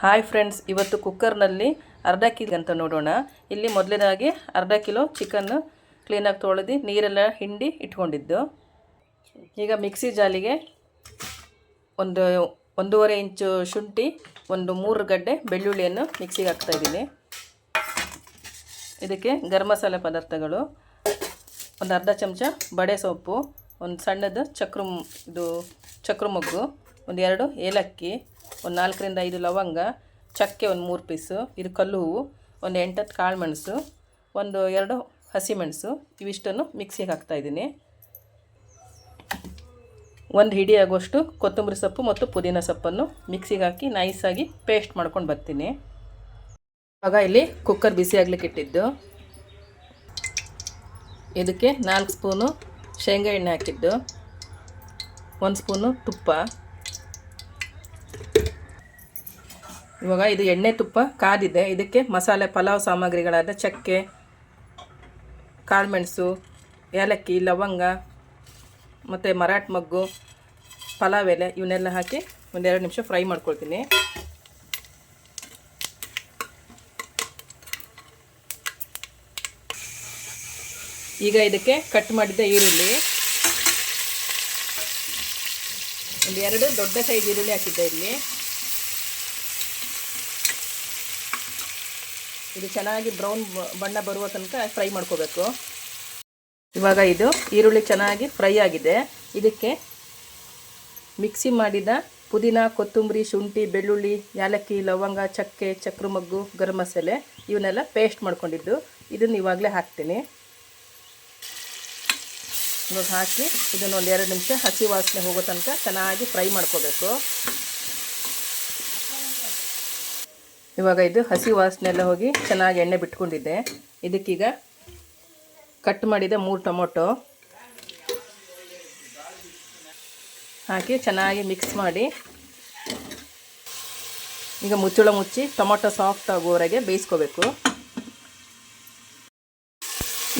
Hi friends ಇವತ್ತು ಕುಕ್ಕರ್ನಲ್ಲಿ ಅರ್ಧ kilo ಅಂತ ನೋಡೋಣ. ಇಲ್ಲಿ ಮೊದಲನೇದಾಗಿ ಅರ್ಧ ಕಿಲೋ ಚಿಕನ್ನು ಕ್ಲೀನಾಗಿ ತೊಳೆದು ನೀರೆಲ್ಲ ಹಿಂಡಿ ಇಟ್ಕೊಂಡಿದ್ದು. ಈಗ ಮಿಕ್ಸಿ ಜಾಲಿಗೆ ಒಂದು ಒಂದೂವರೆ ಇಂಚು ಶುಂಠಿ, ಒಂದು ಮೂರು ಗಡ್ಡೆ ಬೆಳ್ಳುಳ್ಳಿಯನ್ನು ಮಿಕ್ಸಿಗೆ ಹಾಕ್ತಾಯಿದ್ದೀನಿ ಇದಕ್ಕೆ ಗರಂ ಮಸಾಲೆ ಪದಾರ್ಥಗಳು, ಒಂದು ಅರ್ಧ ಚಮಚ ಬಡೆ ಸೊಪ್ಪು, ಒಂದು ಸಣ್ಣದು ಚಕ್ರ, ಇದು ಚಕ್ರ ಮೊಗ್ಗು, ಒಂದು ಎರಡು ಏಲಕ್ಕಿ ಒಂದು ನಾಲ್ಕರಿಂದ ಐದು ಲವಂಗ, ಚಕ್ಕೆ ಒಂದು ಮೂರು ಪೀಸು, ಇದು ಕಲ್ಲು ಹೂವು, ಒಂದು ಎಂಟತ್ತು ಕಾಳು ಮೆಣಸು, ಒಂದು ಎರಡು ಹಸಿಮೆಣಸು ಇವಿಷ್ಟನ್ನು ಮಿಕ್ಸಿಗೆ ಹಾಕ್ತಾಯಿದ್ದೀನಿ ಒಂದು ಹಿಡಿ ಆಗುವಷ್ಟು ಕೊತ್ತಂಬರಿ ಸೊಪ್ಪು ಮತ್ತು ಪುದೀನ ಸೊಪ್ಪನ್ನು ಮಿಕ್ಸಿಗೆ ಹಾಕಿ ನೈಸಾಗಿ ಪೇಸ್ಟ್ ಮಾಡ್ಕೊಂಡು ಬರ್ತೀನಿ. ಆಗ ಇಲ್ಲಿ ಕುಕ್ಕರ್ ಬಿಸಿ ಆಗ್ಲಿಕ್ಕೆ ಇಟ್ಟಿದ್ದು. ಇದಕ್ಕೆ ನಾಲ್ಕು ಸ್ಪೂನು ಶೇಂಗಾ ಎಣ್ಣೆ ಹಾಕಿದ್ದು. ಒಂದು ಸ್ಪೂನು ತುಪ್ಪ. ಇವಾಗ ಇದು ಎಣ್ಣೆ ತುಪ್ಪ ಕಾದಿದೆ. ಇದಕ್ಕೆ ಮಸಾಲೆ, ಪಲಾವ್ ಸಾಮಗ್ರಿಗಳಾದ ಚಕ್ಕೆ, ಕಾಳುಮೆಣಸು, ಏಲಕ್ಕಿ, ಲವಂಗ, ಮತ್ತು ಮರಾಠ ಮಗ್ಗು, ಪಲಾವ್ ಎಲೆ, ಇವನ್ನೆಲ್ಲ ಹಾಕಿ ಒಂದೆರಡು ನಿಮಿಷ ಫ್ರೈ ಮಾಡ್ಕೊಳ್ತೀನಿ. ಈಗ ಇದಕ್ಕೆ ಕಟ್ ಮಾಡಿದ್ದ ಈರುಳ್ಳಿ. ಒಂದು ಎರಡು ದೊಡ್ಡ ಸೈಜ್ ಈರುಳ್ಳಿ ಹಾಕಿದ್ದೆ ಇಲ್ಲಿ. ಇದು ಚೆನ್ನಾಗಿ ಬ್ರೌನ್ ಬಣ್ಣ ಬರುವ ತನಕ ಫ್ರೈ ಮಾಡ್ಕೋಬೇಕು. ಇವಾಗ ಇದು ಈರುಳ್ಳಿ ಚೆನ್ನಾಗಿ ಫ್ರೈ ಆಗಿದೆ. ಇದಕ್ಕೆ ಮಿಕ್ಸಿ ಮಾಡಿದ ಪುದೀನ, ಕೊತ್ತಂಬರಿ, ಶುಂಠಿ, ಬೆಳ್ಳುಳ್ಳಿ, ಯಾಲಕ್ಕಿ, ಲವಂಗ, ಚಕ್ಕೆ, ಚಕ್ರಮಗ್ಗು, ಗರಂ ಮಸಾಲೆ ಇವನ್ನೆಲ್ಲ ಪೇಸ್ಟ್ ಮಾಡ್ಕೊಂಡಿದ್ದು. ಇದನ್ನು ಇವಾಗಲೇ ಹಾಕ್ತೀನಿ. ಇವಾಗ ಹಾಕಿ ಇದನ್ನು ಒಂದು ಎರಡು ನಿಮಿಷ ಹಸಿ ವಾಸನೆ ಹೋಗೋ ತನಕ ಚೆನ್ನಾಗಿ ಫ್ರೈ ಮಾಡ್ಕೋಬೇಕು. ಇವಾಗ ಇದು ಹಸಿ ವಾಸನೆ ಎಲ್ಲ ಹೋಗಿ ಚೆನ್ನಾಗಿ ಎಣ್ಣೆ ಬಿಟ್ಕೊಂಡಿದ್ದೆ. ಇದಕ್ಕೀಗ ಕಟ್ ಮಾಡಿದ ಮೂರು ಟೊಮೊಟೊ. ಹಾಕಿ ಚೆನ್ನಾಗಿ ಮಿಕ್ಸ್ ಮಾಡಿ ಈಗ ಮುಚ್ಚಳ ಮುಚ್ಚಿ ಟೊಮೊಟೊ ಸಾಫ್ಟ್ ಆಗುವವರೆಗೆ ಬೇಯಿಸ್ಕೋಬೇಕು.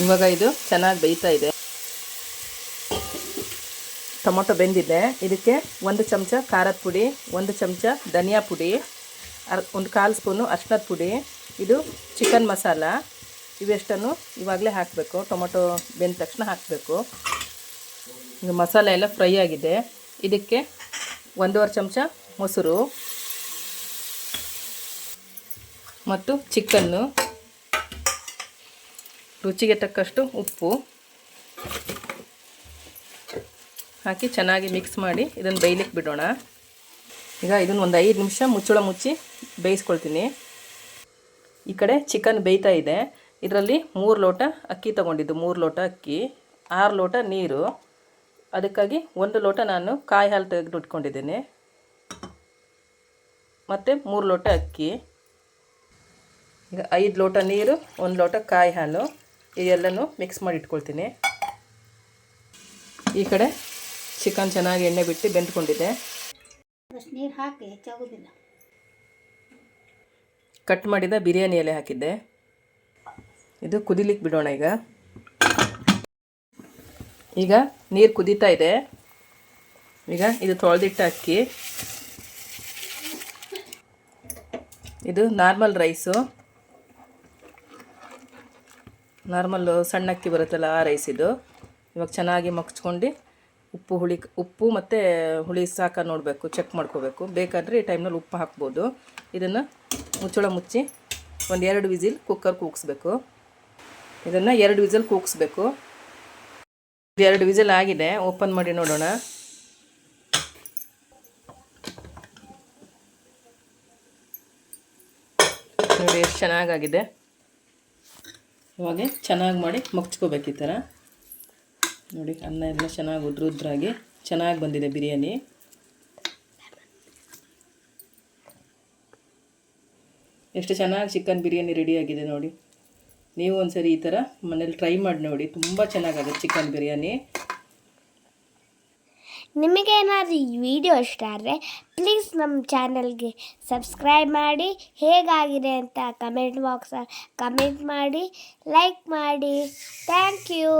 ಇವಾಗ ಇದು ಚೆನ್ನಾಗಿ ಬೇಯ್ತಾ ಇದೆ. ಟೊಮೊಟೊ ಬೆಂದಿದೆ. ಇದಕ್ಕೆ ಒಂದು ಚಮಚ ಖಾರದ ಪುಡಿ, ಒಂದು ಚಮಚ ಧನಿಯಾ ಪುಡಿ ಅರ್ ಒಂದು ಕಾಲು ಸ್ಪೂನು ಅರ್ಶಿನದ ಪುಡಿ, ಇದು ಚಿಕನ್ ಮಸಾಲ, ಇವೆಷ್ಟನ್ನು ಇವಾಗಲೇ ಹಾಕಬೇಕು. ಟೊಮೊಟೊ ಬೆಂದ ತಕ್ಷಣ ಹಾಕಬೇಕು. ಈಗ ಮಸಾಲೆ ಎಲ್ಲ ಫ್ರೈ ಆಗಿದೆ. ಇದಕ್ಕೆ ಒಂದೂವರೆ ಚಮಚ ಮೊಸರು ಮತ್ತು ಚಿಕನ್ನು. ರುಚಿಗೆ ತಕ್ಕಷ್ಟು ಉಪ್ಪು ಹಾಕಿ ಚೆನ್ನಾಗಿ ಮಿಕ್ಸ್ ಮಾಡಿ ಇದನ್ನು ಬೇಯಲಿಕ್ಕೆ ಬಿಡೋಣ. ಈಗ ಇದನ್ನು ಒಂದು ಐದು ನಿಮಿಷ ಮುಚ್ಚಳ ಮುಚ್ಚಿ ಬೇಯಿಸ್ಕೊಳ್ತೀನಿ. ಈ ಕಡೆ ಚಿಕನ್ ಬೇಯ್ತಾ ಇದೆ. ಇದರಲ್ಲಿ ಮೂರು ಲೋಟ ಅಕ್ಕಿ ತೊಗೊಂಡಿದ್ದು, ಮೂರು ಲೋಟ ಅಕ್ಕಿ, ಆರು ಲೋಟ ನೀರು. ಅದಕ್ಕಾಗಿ ಒಂದು ಲೋಟ ನಾನು ಕಾಯಿ ಹಾಲು ತೆಗೆದು ಇಟ್ಕೊಂಡಿದ್ದೀನಿ ಮತ್ತು ಮೂರು ಲೋಟ ಅಕ್ಕಿ. ಈಗ ಐದು ಲೋಟ ನೀರು, ಒಂದು ಲೋಟ ಕಾಯಿ ಹಾಲು, ಇದೆಲ್ಲನೂ ಮಿಕ್ಸ್ ಮಾಡಿ ಇಟ್ಕೊಳ್ತೀನಿ. ಈ ಕಡೆ ಚಿಕನ್ ಚೆನ್ನಾಗಿ ಎಣ್ಣೆ ಬಿಟ್ಟು ಬೆಂದ್ಕೊಂಡಿದೆ ನೀರು ಹಾಕಿ ಹೆಚ್ಚಾಗೋದಿಲ್ಲ. ಕಟ್ ಮಾಡಿದ ಬಿರಿಯಾನಿ ಎಲೆ ಹಾಕಿದ್ದೆ. ಇದು ಕುದಿಲಿಕ್ಕೆ ಬಿಡೋಣ ಈಗ. ಈಗ ನೀರು ಕುದೀತಾ ಇದೆ. ಈಗ ಇದು ತೊಳೆದಿಟ್ಟ ಅಕ್ಕಿ. ಇದು ನಾರ್ಮಲ್ ರೈಸು. ನಾರ್ಮಲ್ಲು ಸಣ್ಣ ಅಕ್ಕಿ ಬರುತ್ತಲ್ಲ ಆ ರೈಸ್ ಇದು. ಇವಾಗ ಚೆನ್ನಾಗಿ ಮಗ್ಚ್ಕೊಂಡು ಉಪ್ಪು ಹುಳಿ, ಉಪ್ಪು ಮತ್ತು ಹುಳಿ ಸಾಕ ನೋಡಬೇಕು ಚೆಕ್ ಮಾಡ್ಕೋಬೇಕು. ಬೇಕಾದರೆ ಈ ಟೈಮ್ನಲ್ಲಿ ಉಪ್ಪು ಹಾಕ್ಬೋದು. ಇದನ್ನು ಮುಚ್ಚಳ ಮುಚ್ಚಿ ಒಂದು ಎರಡು ವಿಸಿಲ್ ಕುಕ್ಕರ್ ಕೂಗಿಸ್ಬೇಕು. ಇದನ್ನು ಎರಡು ವಿಸಿಲ್ ಕೂಗಿಸ್ಬೇಕು. ಎರಡು ವಿಸಿಲ್ ಆಗಿದೆ ಓಪನ್ ಮಾಡಿ ನೋಡೋಣ. ನೋಡಿ ಎಷ್ಟು ಚೆನ್ನಾಗಾಗಿದೆ. ಇವಾಗ ಚೆನ್ನಾಗಿ ಮಾಡಿ ಮಗ್ಚ್ಕೋಬೇಕು ಈ ಥರ ನೋಡಿ, ಅನ್ನ ಎಲ್ಲ ಚೆನ್ನಾಗಿ ಉದ್ರ ಉದ್ರಾಗಿ ಚೆನ್ನಾಗಿ ಬಂದಿದೆ ಬಿರಿಯಾನಿ. ಎಷ್ಟು ಚೆನ್ನಾಗಿ ಚಿಕನ್ ಬಿರಿಯಾನಿ ರೆಡಿಯಾಗಿದೆ ನೋಡಿ. ನೀವು ಒಂದ್ಸರಿ ಈ ಥರ ಮನೇಲಿ ಟ್ರೈ ಮಾಡಿ ನೋಡಿ, ತುಂಬ ಚೆನ್ನಾಗಾಗುತ್ತೆ ಚಿಕನ್ ಬಿರಿಯಾನಿ. ನಿಮಗೇನಾದರೂ ಈ ವಿಡಿಯೋ ಇಷ್ಟ ಆದರೆ ಪ್ಲೀಸ್ ನಮ್ಮ ಚಾನಲ್ಗೆ ಸಬ್ಸ್ಕ್ರೈಬ್ ಮಾಡಿ, ಹೇಗಾಗಿದೆ ಅಂತ ಕಮೆಂಟ್ ಬಾಕ್ಸಲ್ಲಿ ಕಮೆಂಟ್ ಮಾಡಿ ಲೈಕ್ ಮಾಡಿ. Thank you